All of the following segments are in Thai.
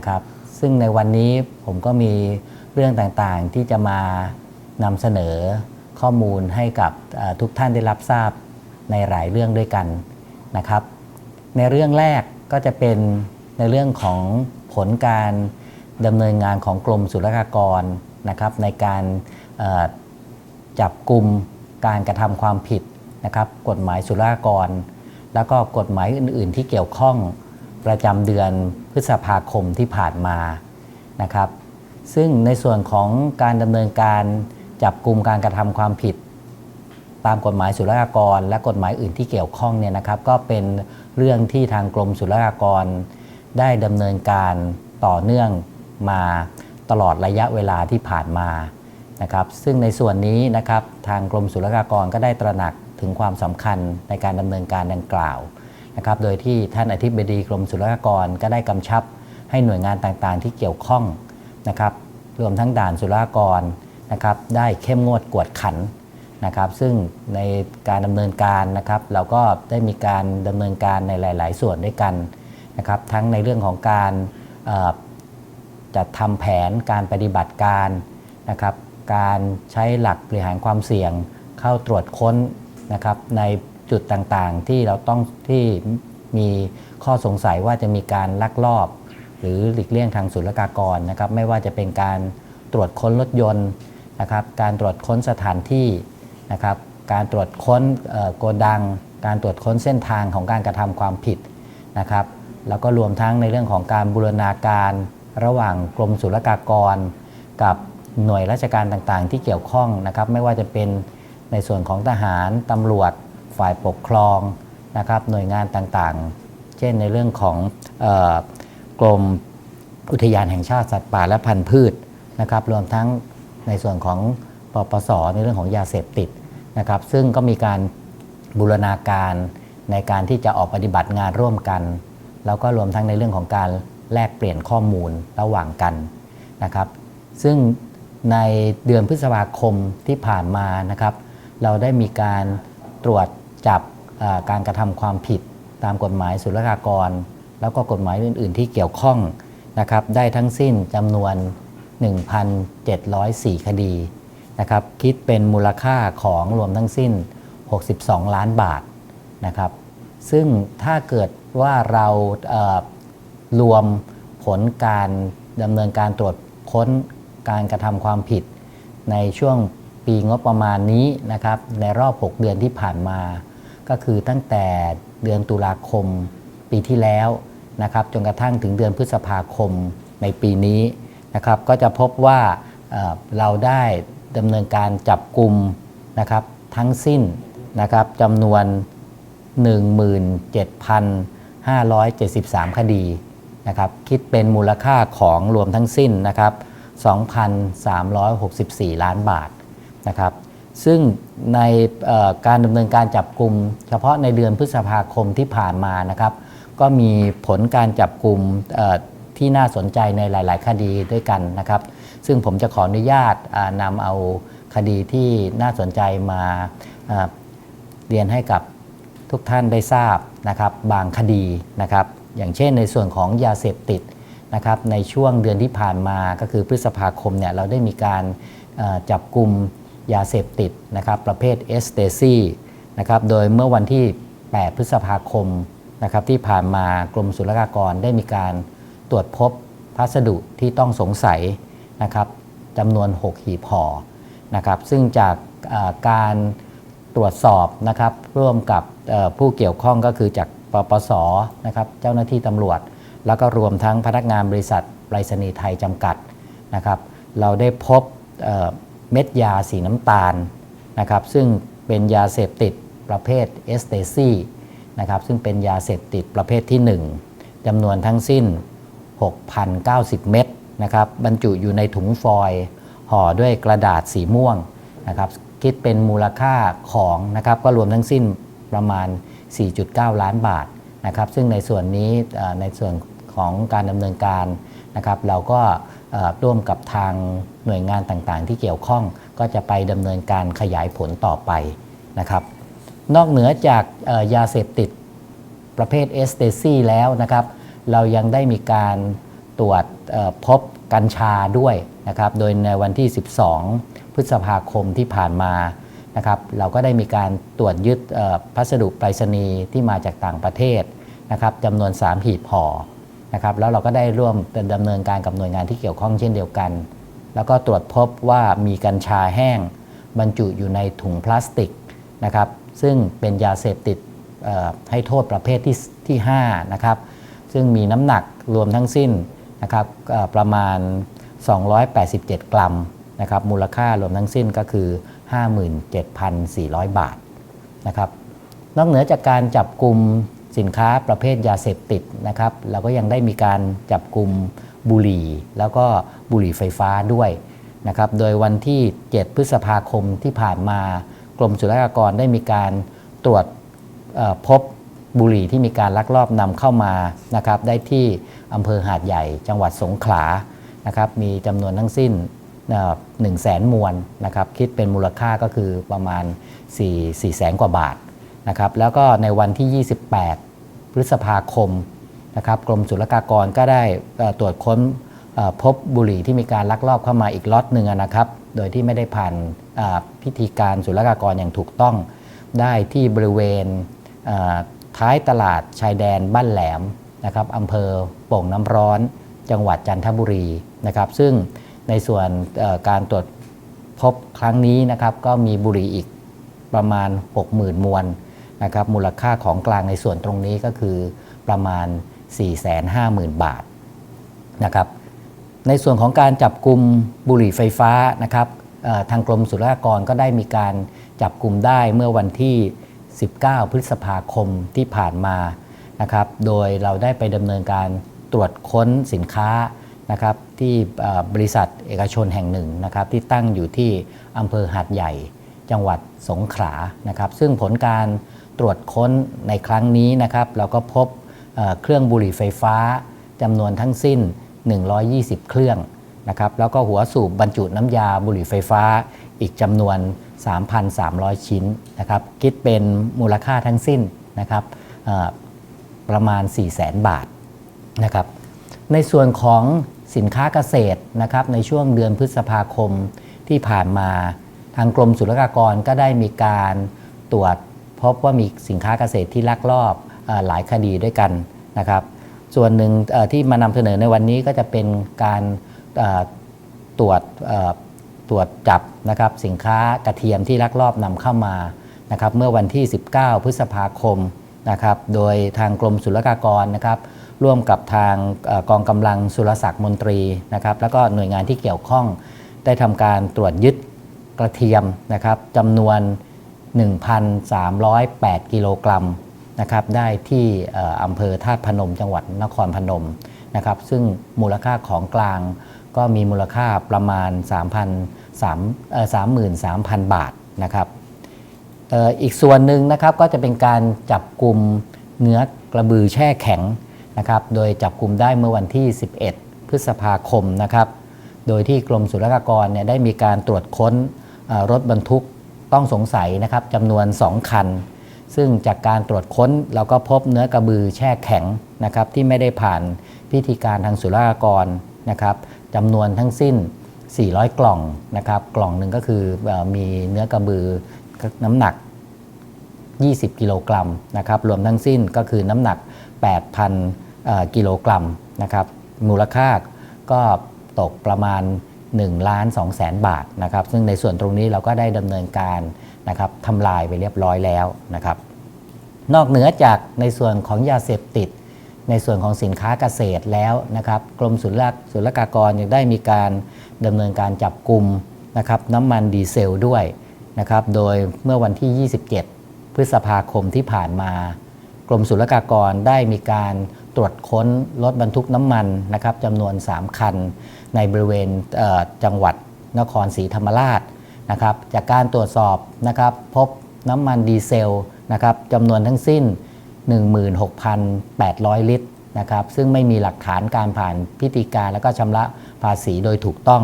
นะครับซึ่งในวันนี้ผมก็มีเรื่องต่างๆที่จะมานำเสนอข้อมูลให้กับทุกท่านได้รับทราบในหลายเรื่องด้วยกันนะครับ ในเรื่องแรกก็จะเป็นในเรื่องของผลการดำเนินงานของกรมศุลกากรนะครับในการจับกลุ่มการกระทำความผิดนะครับ กฎหมายศุลกากร แล้วก็กฎหมายอื่น ๆ ที่เกี่ยวข้อง ประจำเดือนพฤษภาคมที่ผ่านมานะครับ ซึ่งในส่วนของการดำเนินการจับกลุ่มการกระทำความผิด ตามกฎหมายศุลกากร และกฎหมายอื่นที่เกี่ยวข้องเนี่ยนะครับ ก็เป็นเรื่องที่ทางกรมศุลกากร ได้ดำเนินการต่อเนื่องมาตลอดระยะเวลาที่ผ่านมานะครับ ซึ่งในส่วนนี้นะครับทางกรมศุลกากรก็ได้ตระหนักถึงความสำคัญในการดำเนินการดังกล่าว นะครับโดยที่ท่านอธิบดีกรมศุลกากรก็ได้กำชับให้หน่วยงานต่างๆ ที่เกี่ยวข้องนะครับรวมทั้งด่านศุลกากรนะครับได้เข้มงวดกวดขันนะครับซึ่งในการดำเนินการนะครับเราก็ได้มีการดำเนินการในหลาย ๆ ส่วนด้วยกันนะครับทั้งในเรื่องของการจัดทำแผนการปฏิบัติการนะครับการใช้หลักบริหารความเสี่ยงเข้าตรวจค้นนะครับใน จุดต่างๆ ที่เราต้องที่มีข้อสงสัยว่าจะมีการลักลอบ หรือหลีกเลี่ยงทางศุลกากรนะครับไม่ว่าจะเป็นการตรวจค้นรถยนต์นะครับการตรวจค้นสถานที่นะครับการตรวจค้นโกดัง การตรวจค้นเส้นทางของการกระทำความผิดนะครับแล้วก็รวมทั้งในเรื่องของการบูรณาการระหว่างกรมศุลกากร กับหน่วยราชการต่างๆ ที่เกี่ยวข้องนะครับไม่ว่าจะเป็นในส่วนของทหารตำรวจ ฝ่ายปกครองนะครับหน่วยงานต่างๆ เช่นในเรื่องของออกรมอุทยานแห่งชาติสัตว์ป่าและพันธุ์พืชนะครับรวมทั้งในส่วนของปปสในเรื่องของยาเสพติดนะครับซึ่งก็มีการบูรณาการในการที่จะออกปฏิบัติงานร่วมกัน แล้วก็รวมทั้งในเรื่องของการแลกเปลี่ยนข้อมูลระหว่างกันนะครับ ซึ่งในเดือนพฤษภาคมที่ผ่านมานะครับ เราได้มีการตรวจ จับการกระทำความผิดตามกฎหมายศุลกากร แล้วก็กฎหมายอื่น ๆ ที่เกี่ยวข้องนะครับได้ทั้งสิ้นจำนวน 1,704 คดีนะครับคิดเป็นมูลค่าของรวมทั้งสิ้น 62 ล้านบาทนะครับซึ่งถ้าเกิดว่าเราเรวมผลการดำเนินการตรวจค้นการกระทำความผิด ในช่วงปีงบประมาณนี้นะครับในรอบ 6 เดือนที่ผ่านมา ก็คือตั้งแต่เดือนตุลาคมปีที่แล้วนะครับจนกระทั่งถึงเดือนพฤษภาคมในปีนี้นะครับก็จะพบว่าเเราได้ดำเนินการจับกลุ่มนะครับทั้งสิ้นนะครับจำนวน 17,573 คดีนะครับคิดเป็นมูลค่าของรวมทั้งสิ้นนะครับ2,364 ล้านบาทนะครับ ซึ่งในการดำเนินการจับกลุ่มเฉพาะในเดือนพฤษภาคมที่ผ่านมานะครับ ก็มีผลการจับกลุ่มที่น่าสนใจในหลาย ๆ คดีด้วยกันนะครับ ซึ่งผมจะขออนุญาตอ่านำเอาคดีที่น่าสนใจมาเรียนให้กับทุกท่านได้ทราบนะครับบางคดีนะครับ อย่างเช่นในส่วนของยาเสพติดนะครับในช่วงเดือนที่ผ่านมาก็คือพฤษภาคมเนี่ยเราได้มีการจับกลุ่ม ยาเสพติดนะครับประเภทเอสเตซีนะครับโดยเมื่อวันที่ 8 พฤษภาคมนะครับที่ผ่านมากรมศุลกากรได้มีการตรวจพบพัสดุที่ต้องสงสัยนะครับจำนวน 6 หีบห่อนะครับซึ่งจากการตรวจสอบนะครับร่วมกับผู้เกี่ยวข้องก็คือจากปปสนะครับเจ้าหน้าที่ตำรวจ แล้วก็รวมทั้งพนักงานบริษัทไปรษณีย์ไทยจำกัดนะครับเราได้พบ เม็ดยาสีน้ำตาลนะครับซึ่งเป็นยาเสพติดประเภทเอสเตซีนะครับซึ่งเป็นยาเสพติดประเภทที่ 1จำนวนทั้งสิ้น 6,090 เม็ดนะครับบรรจุอยู่ในถุงฟอยล์ห่อด้วยกระดาษสีม่วงนะครับคิดเป็นมูลค่าของนะครับก็รวมทั้งสิ้นประมาณ 4.9 ล้านบาทนะครับซึ่งในส่วนนี้ในส่วนของการดำเนินการนะครับเราก็ ร่วมกับทางหน่วยงานต่างๆ ที่เกี่ยวข้องก็จะไปดำเนินการขยายผลต่อไปนะครับ นอกเหนือจากยาเสพติดประเภทเอสเตซีแล้วนะครับ เรายังได้มีการตรวจพบกัญชาด้วยนะครับ โดยในวันที่ 12 พฤษภาคมที่ผ่านมานะครับ เราก็ได้มีการตรวจยึดพัสดุไปรษณีย์ที่มาจากต่างประเทศนะครับจำนวน 3 หีบห่อ นะครับแล้วเราก็ได้ร่วมดำเนินการกับหน่วยงานที่เกี่ยวข้องเช่นเดียวกัน แล้วก็ตรวจพบว่ามีกัญชาแห้ง บรรจุอยู่ในถุงพลาสติกนะครับซึ่งเป็นยาเสพติดให้โทษประเภทที่ที่5นะครับซึ่งมีน้ำหนักรวมทั้งสิ้นนะครับเอ่อประมาณ 287 กรัมนะครับมูลค่ารวมทั้งสิ้นก็คือ 57,400 บาทนะครับนอกเหนือจากการจับกลุ่ม สินค้าประเภทยาเสพติดนะครับเราก็ยังได้มีการจับกลุ่มบุหรี่ แล้วก็บุหรี่ไฟฟ้าด้วยนะครับโดยวันที่ 7 พฤษภาคมที่ผ่านมากรมศุลกากรได้มีการตรวจพบบุหรี่ที่มีการลักลอบนำเข้ามานะครับได้ที่อำเภอหาดใหญ่ จังหวัดสงขลานะครับมีจำนวนทั้งสิ้น1 0 0 0 0แสนมวนนะครับคิดเป็นมูลค่าก็คือประมาณ4 4แสนกว่าบาท นะครับแล้วก็ในวันที่ 28 พฤษภาคมนะครับกรมศุลกากรก็ได้ตรวจค้นพบบุหรี่ที่มีการลักลอบเข้ามาอีกล็อตหนึ่งนะครับ โดยที่ไม่ได้ผ่านพิธีการศุลกากรอย่างถูกต้อง ได้ที่บริเวณท้ายตลาดชายแดนบ้านแหลมนะครับอำเภอโป่งน้ำร้อน จังหวัดจันทบุรีนะครับ ซึ่งในส่วนการตรวจพบครั้งนี้นะครับ ก็มีบุหรี่อีกประมาณ 60,000 มวน นะครับมูลค่าของกลางในส่วนตรงนี้ก็คือประมาณ 450,000 บาทนะครับในส่วนของการจับกลุ่มบุหรี่ไฟฟ้านะครับทางกรมศุลกากรก็ได้มีการจับกลุ่มได้เมื่อวันที่ 19 พฤษภาคมที่ผ่านมานะครับโดยเราได้ไปดำเนินการตรวจค้นสินค้านะครับที่บริษัทเอกชนแห่งหนึ่งนะครับที่ตั้งอยู่ที่อำเภอหาดใหญ่ จังหวัดสงขลานะครับ ซึ่งผลการตรวจค้นในครั้งนี้นะครับ เราก็พบเเครื่องบุหรี่ไฟฟ้าจำนวนทั้งสิ้น 120 เครื่องนะครับ แล้วก็หัวสูบบรรจุน้ำยาบุหรี่ไฟฟ้าอีกจำนวน 3,300 ชิ้นนะครับ คิดเป็นมูลค่าทั้งสิ้นนะครับประมาณ 400,000 บาทนะครับ ในส่วนของสินค้าเกษตรนะครับในช่วงเดือนพฤษภาคมที่ผ่านมา ทางกรมศุลกากรก็ได้มีการตรวจพบว่ามีสินค้าเกษตรที่ลักลอบอหลายคดีด้วยกันนะครับ ส่วนหนึ่งที่มานำเสนอในวันนี้ก็จะเป็นการตรวจตรวจจับนะครับสินค้ากระเทียมที่ลักลอบนำเข้ามานะครับเมื่อวันที่ 19 พฤษภาคมนะครับโดยทางกรมศุลกากรนะครับร่วมกับทางอกองกำลังสุรศักดิ์มนตรีนะครับแล้วก็หน่วยงานที่เกี่ยวข้องได้ทำการตรวจยึด กระเทียมนะครับจำนวน 1,308 กิโลกรัมนะครับได้ที่อออำเภอธาตุพนมจังหวัดนครพนมนะครับซึ่งมูลค่าของกลางก็มีมูลค่าประมาณ3,000 3 33,000 บาทนะครับอ,อ,อีกส่วนหนึ่งนะครับก็จะเป็นการจับกลุ่มเนื้อกระบือแช่แข็งนะครับโดยจับกลุ่มได้เมื่อวันที่ 11 พฤษภาคมนะครับโดยที่กรมศุลกากรเนี่ยได้มีการตรวจค้น รถบรรทุกต้องสงสัยนะครับจำนวน 2 คัน ซึ่งจากการตรวจค้นเราก็พบเนื้อกระบือแช่แข็งนะครับที่ไม่ได้ผ่านพิธีการทางศุลกากรนะครับจำนวนทั้งสิ้น 400 กล่องนะครับกล่องหนึ่งก็คือมีเนื้อกระบือน้ำหนัก 20 กิโลกรัมนะครับรวมทั้งสิ้นก็คือน้ำหนัก 8,000กิโลกรัมนะครับมูลค่าก็ตกประมาณ 1ล้าน2แสนบาทนะครับ ซึ่งในส่วนตรงนี้เราก็ได้ดำเนินการนะครับทำลายไปเรียบร้อยแล้วนะครับ นอกเหนือจากในส่วนของยาเสพติด ในส่วนของสินค้าเกษตรแล้วนะครับกรมศุลกศุลกากรยังได้มีการดำเนินการจับกลุ่มนะครับน้ำมันดีเซลด้วยนะครับโดยเมื่อวันที่ 27 พฤษภาคมที่ผ่านมากรมศุลกากรได้มีการตรวจค้นรถบรรทุกน้ำมันนะครับจำนวน 3 คัน ในบริเวณเจังหวัดนครศรีธรรมราชนะครับ จากการตรวจสอบนะครับพบน้ำมันดีเซลนะครับจำนวนทั้งสิ้น 16,800 ลิตรนะครับ ซึ่งไม่มีหลักฐานการผ่านพิธีการแล้วก็ชำระภาษีโดยถูกต้อง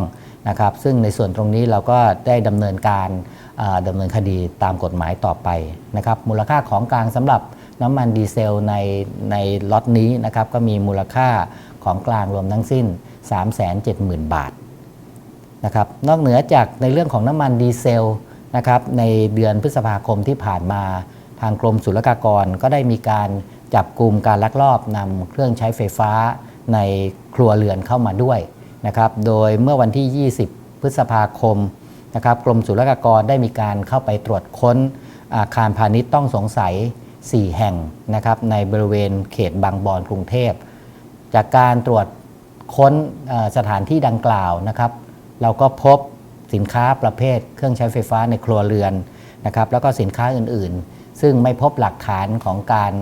นะครับ ซึ่งในส่วนตรงนี้เราก็ได้ดำเนินการดำเนินคดีตามกฎหมายต่อไปนะครับ มูลค่าของกลางสำหรับน้ำมันดีเซลในในล็อตนี้นะครับ ก็มีมูลค่าของกลางรวมทั้งสิ้น 370,000 บาทนะครับนอกเหนือจากในเรื่องของน้ำมันดีเซลนะครับในเดือนพฤษภาคมที่ผ่านมา ทางกรมศุลกากรก็ได้มีการจับกลุ่มการลักลอบนำเครื่องใช้ไฟฟ้าในครัวเรือนเข้ามาด้วยนะครับโดยเมื่อวันที่ 20 พฤษภาคมนะครับกรมศุลกากรได้มีการเข้าไปตรวจค้นอาคารพาณิชย์ต้องสงสัย 4 แห่งนะครับในบริเวณเขตบางบอนกรุงเทพ จากการตรวจ ค้นสถานที่ดังกล่าวนะครับ เราก็พบสินค้าประเภท เครื่องใช้ไฟฟ้าในครัวเรือนนะครับแล้วก็สินค้าอื่นๆ ซึ่งไม่พบหลักฐานของการ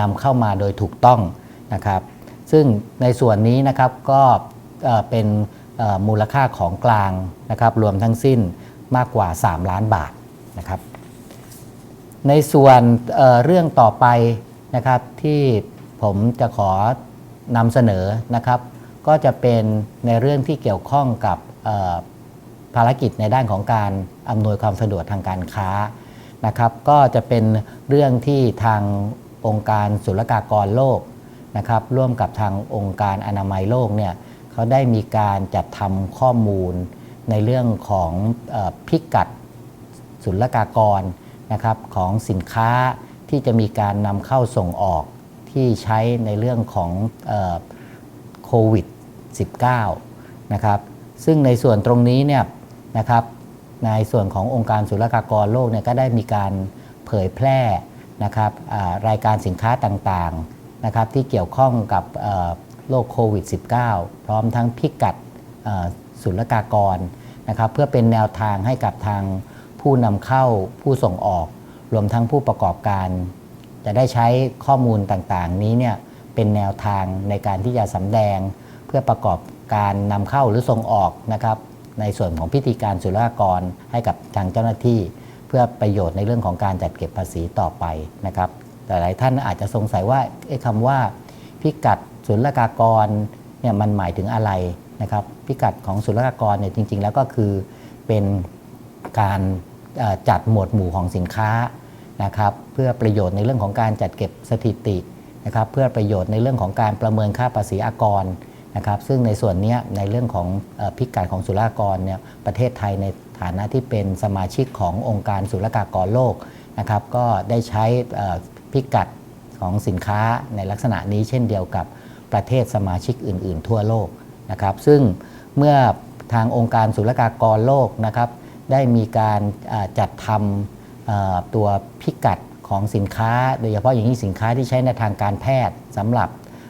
นำเข้ามาโดยถูกต้องนะครับ ซึ่งในส่วนนี้นะครับก็เป็นมูลค่าของกลางนะครับรวมทั้งสิ้นมากกว่า 3 ล้านบาทนะครับ ในส่วนเเรื่องต่อไปนะครับที่ผมจะขอนำเสนอนะครับ ก็จะเป็นในเรื่องที่เกี่ยวข้องกับภารกิจในด้านของการอำนวยความสะดวกทางการค้านะครับ ก็จะเป็นเรื่องที่ทางองค์การศุลกากรโลกนะครับ ร่วมกับทางองค์การอนามัยโลกเนี่ยเขาได้มีการจัดทำข้อมูลในเรื่องของอพิกัดศุลกากรนะครับของสินค้าที่จะมีการนำเข้าส่งออกที่ใช้ในเรื่องของโควิด -19 นะครับซึ่งในส่วนตรงนี้เนี่ยนะครับในส่วนขององค์การศุลกากรโลกเนี่ยก็ได้มีการเผยแพร่นะครับรายการสินค้าต่างๆนะครับที่เกี่ยวข้องกับโรคโควิด -19 พร้อมทั้งพิกัดศุลกากรนะครับเพื่อเป็นแนวทางให้กับทางผู้นำเข้าผู้ส่งออก รวมทั้งผู้ประกอบการ จะได้ใช้ข้อมูลต่างๆ นี้เนี่ยเป็นแนวทางในการที่จะสำแดง พื่อประกอบการนำเข้าหรือส่งออกนะครับในส่วนของพิธีการศุลกากรให้กับทางเจ้าหน้าที่ เพื่อประโยชน์ในเรื่องของการจัดเก็บภาษีต่อไปนะครับแต่หลายท่านอาจจะสงสัยว่าเอ๊ะคำว่าพิกัดศุลกากรเนี่ยมันหมายถึงอะไรนะครับพิกัดของศุลกากรเนี่ยจริง ๆ แล้วก็คือเป็นการจัดหมวดหมู่ของสินค้านะครับเพื่อประโยชน์ในเรื่องของการจัดเก็บสถิตินะครับเพื่อประโยชน์ในเรื่องของการประเมินค่าภาษีอากร นะครับซึ่งในส่วนนี้ในเรื่องของพิกัดของศุลกากรเนี่ยประเทศไทยในฐานะที่เป็นสมาชิกขององค์การศุลกากรโลกนะครับก็ได้ใช้พิกัดของสินค้าในลักษณะนี้เช่นเดียวกับประเทศสมาชิกอื่น ๆ ทั่วโลกนะครับซึ่งเมื่อทางองค์การศุลกากรโลกนะครับได้มีการจัดทำตัวพิกัดของสินค้า โดยเฉพาะอย่างนี้สินค้าที่ใช้ในทางการแพทย์สำหรับ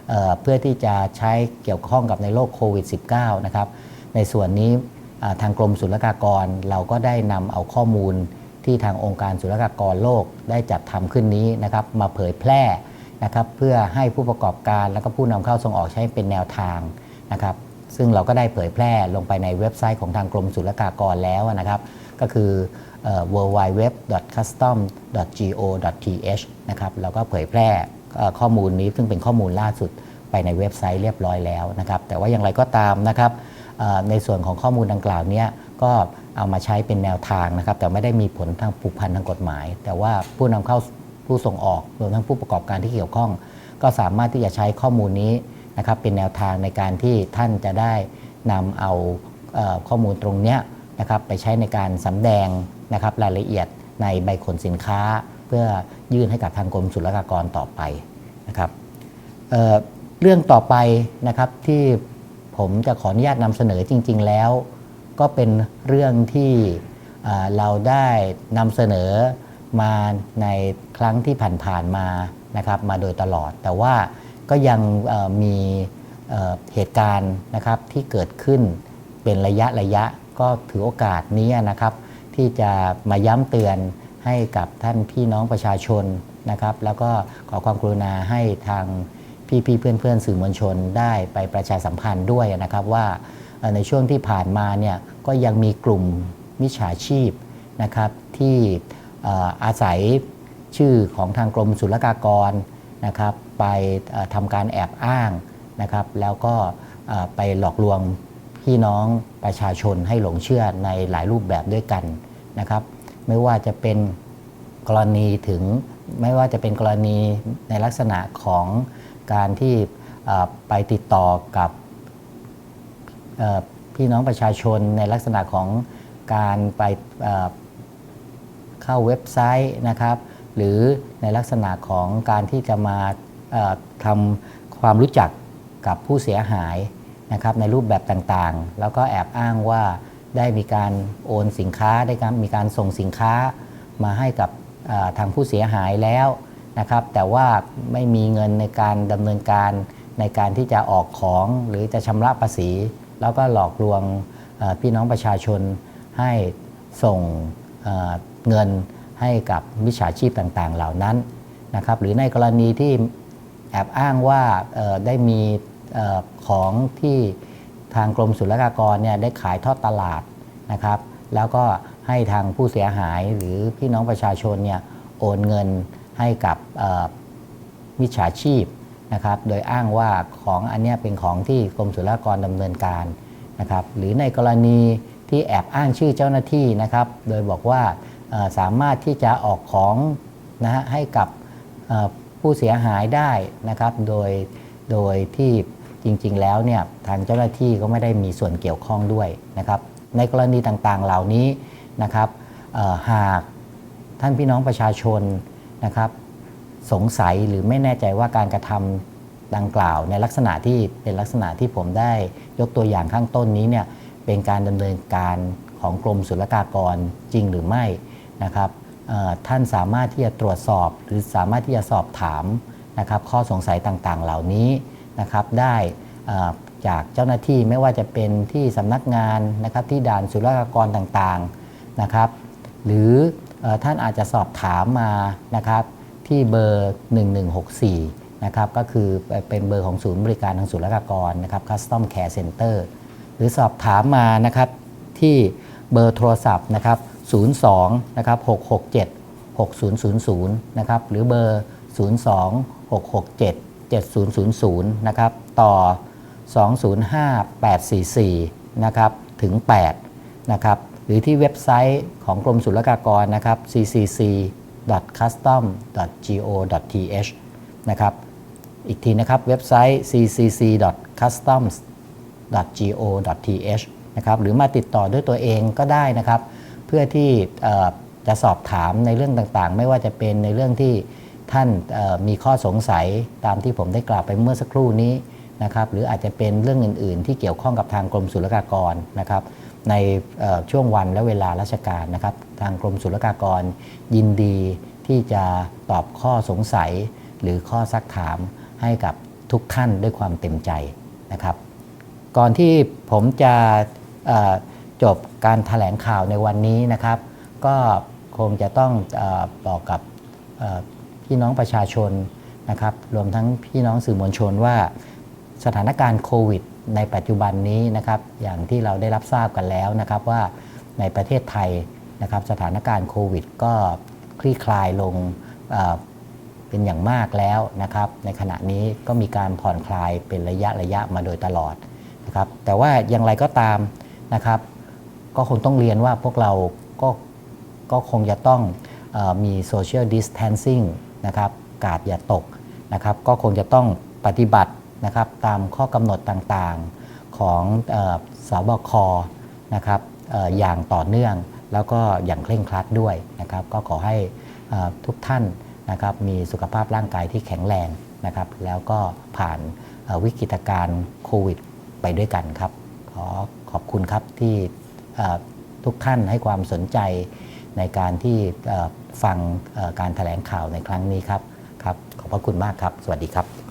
เเพื่อที่จะใช้เกี่ยวข้องกับในโรคโควิด -19 นะครับในส่วนนี้ทางกรมศุลกากรเราก็ได้นำเอาข้อมูลที่ทางองค์การศุลกากรโลกได้จัดทำขึ้นนี้นะครับมาเผยแพร่นะครับเพื่อให้ผู้ประกอบการและก็ผู้นำเข้าส่งออกใช้เป็นแนวทางนะครับซึ่งเราก็ได้เผยแพร่ลงไปในเว็บไซต์ของทางกรมศุลกากรแล้วนะครับ ก็คือ www.custom.go.th นะครับเราก็เผยแพร่ ข้อมูลนี้ซึ่งเป็นข้อมูลล่าสุดไปในเว็บไซต์เรียบร้อยแล้วนะครับ แต่ว่าอย่างไรก็ตามนะครับในส่วนของข้อมูลดังกล่าวเนี้ยก็เอามาใช้เป็นแนวทางนะครับ แต่ไม่ได้มีผลทางผูกพันทางกฎหมาย แต่ว่าผู้นำเข้าผู้ส่งออกรวมทั้งผู้ประกอบการที่เกี่ยวข้อง ก็สามารถที่จะใช้ข้อมูลนี้นะครับ เป็นแนวทางในการที่ท่านจะได้นำเอาเอ่อข้อมูลตรงเนี้ยนะครับ ไปใช้ในการสำแดงนะครับรายละเอียดในใบขนสินค้า เพื่อยื่นให้กับทางกรมศุลกากรต่อไปนะครับเเรื่องต่อไปนะครับที่ผมจะขออนุญาตนำเสนอจริง ๆ แล้ว ก็เป็นเรื่องที่เเราได้นำเสนอมาในครั้งที่ผ่านๆมานะครับมาโดยตลอด แต่ว่าก็ยังมีเอ่อเหตุการณ์นะครับที่เกิดขึ้นเป็นระยะระยะก็ถือโอกาสนี้นะครับ ที่จะมาย้ำเตือน ให้กับท่านพี่น้องประชาชนนะครับ แล้วก็ขอความกรุณาให้ทางพี่ๆเพื่อนๆสื่อมวลชนได้ไปประชาสัมพันธ์ด้วยนะครับว่าในช่วงที่ผ่านมาเนี่ยก็ยังมีกลุ่มมิจฉาชีพนะครับที่อาศัยชื่อของทางกรมศุลกากรนะครับไปทำการแอบอ้างนะครับแล้วก็ไปหลอกลวงพี่น้องประชาชนให้หลงเชื่อในหลายรูปแบบด้วยกันนะครับ ไม่ว่าจะเป็นกรณีถึงไม่ว่าจะเป็นกรณีในลักษณะของการที่ไปติดต่อกับพี่น้องประชาชนในลักษณะของการไปเข้าเว็บไซต์นะครับ หรือในลักษณะของการที่จะมาทำความรู้จักกับผู้เสียหายนะครับในรูปแบบต่างๆ แล้วก็แอบอ้างว่า ได้มีการโอนสินค้าได้การมีการส่งสินค้ามาให้กับทางผู้เสียหายแล้วนะครับ แต่ว่าไม่มีเงินในการดำเนินการในการที่จะออกของหรือจะชำระภาษี แล้วก็หลอกลวงพี่น้องประชาชนให้ส่งเงินให้กับมิจฉาชีพต่างๆ เหล่านั้นนะครับ หรือในกรณีที่แอบอ้างว่าได้มีของที่ ทางกรมศุลกากรเนี่ยได้ขายทอดตลาดนะครับ แล้วก็ให้ทางผู้เสียหายหรือพี่น้องประชาชนเนี่ยโอนเงินให้กับมิจฉาชีพนะครับ โดยอ้างว่าของอันเนี้ยเป็นของที่กรมศุลกากรดำเนินการนะครับ หรือในกรณีที่แอบอ้างชื่อเจ้าหน้าที่นะครับ โดยบอกว่าสามารถที่จะออกของนะฮะให้กับผู้เสียหายได้นะครับ โดย โดยที่ จริง ๆ แล้วเนี่ยทางเจ้าหน้าที่ก็ไม่ได้มีส่วนเกี่ยวข้องด้วยนะครับ ในกรณีต่างๆเหล่านี้นะครับหากท่านพี่น้องประชาชนนะครับ สงสัยหรือไม่แน่ใจว่าการกระทำดังกล่าว ในลักษณะที่เป็นลักษณะที่ผมได้ยกตัวอย่างข้างต้นนี้เนี่ยเป็นการดำเนินการของกรมศุลกากรจริงหรือไม่นะครับท่านสามารถที่จะตรวจสอบหรือสามารถที่จะสอบถามนะครับข้อสงสัยต่างๆ เหล่านี้ นะครับได้จากเจ้าหน้าที่ไม่ว่าจะเป็นที่สำนักงานนะครับที่ด่านศุลกากรต่างๆนะครับ หรือเออท่านอาจจะสอบถามมานะครับที่เบอร์ 1164นะครับก็คือเป็นเบอร์ของศูนย์บริการทางศุลกากรนะครับ Custom Care Center หรือสอบถามมานะครับที่เบอร์โทรศัพท์นะครับ02นะครับ667 6000นะครับหรือเบอร์ 02 667 7000 นะครับ ต่อ 205 844 นะครับ ถึง 8 นะครับ หรือที่เว็บไซต์ของกรมศุลกากรนะครับ ccc.custom.go.th นะครับ อีกทีนะครับ เว็บไซต์ ccc.customs.go.th นะครับ หรือมาติดต่อด้วยตัวเองก็ได้นะครับ เพื่อที่จะสอบถามในเรื่องต่างๆ ไม่ว่าจะเป็นในเรื่องที่ ท่านมีข้อสงสัยตามที่ผมได้กล่าวไปเมื่อสักครู่นี้นะครับหรืออาจจะเป็นเรื่องอื่น ๆ ที่เกี่ยวข้องกับทางกรมศุลกากรนะครับในช่วงวันและเวลาราชการนะครับทางกรมศุลกากรยินดีที่จะตอบข้อสงสัย หรือข้อซักถามให้กับทุกท่านด้วยความเต็มใจนะครับ ก่อนที่ผมจะจบการถแถลงข่าวในวันนี้นะครับ ก็คงจะต้องอบอกกับ พี่น้องประชาชนนะครับรวมทั้งพี่น้องสื่อมวลชนว่าสถานการณ์โควิด ในปัจจุบันนี้นะครับอย่างที่เราได้รับทราบกันแล้วนะครับว่าในประเทศไทยนะครับสถานการณ์โควิด ก็คลี่คลายลงเเป็นอย่างมากแล้วนะครับ ในขณะนี้ก็มีการผ่อนคลายเป็นระยะระยะมาโดยตลอดนะครับแต่ว่าอย่างไรก็ตามนะครับ ก็คงต้องเรียนว่าพวกเราก็ก็คงจะต้องออมี social distancing นะครับกาดอย่าตกนะครับก็คงจะต้องปฏิบัตินะครับตามข้อกำหนดต่างๆของออสบคนะครับอออย่างต่อเนื่องแล้วก็อย่างเคร่งครัดด้วยนะครับ ก็ขอให้เอ่อทุกท่านนะครับมีสุขภาพร่างกายที่แข็งแรงนะครับ แล้วก็ผ่านวิกฤตการณ์โควิด ไปด้วยกันครับ ขอขอบคุณครับที่ทุกท่านให้ความสนใจในการที่ ฟังการถแถลงข่าวในครั้งนี้ครับครับ ขอบพระคุณมากครับ สวัสดีครับ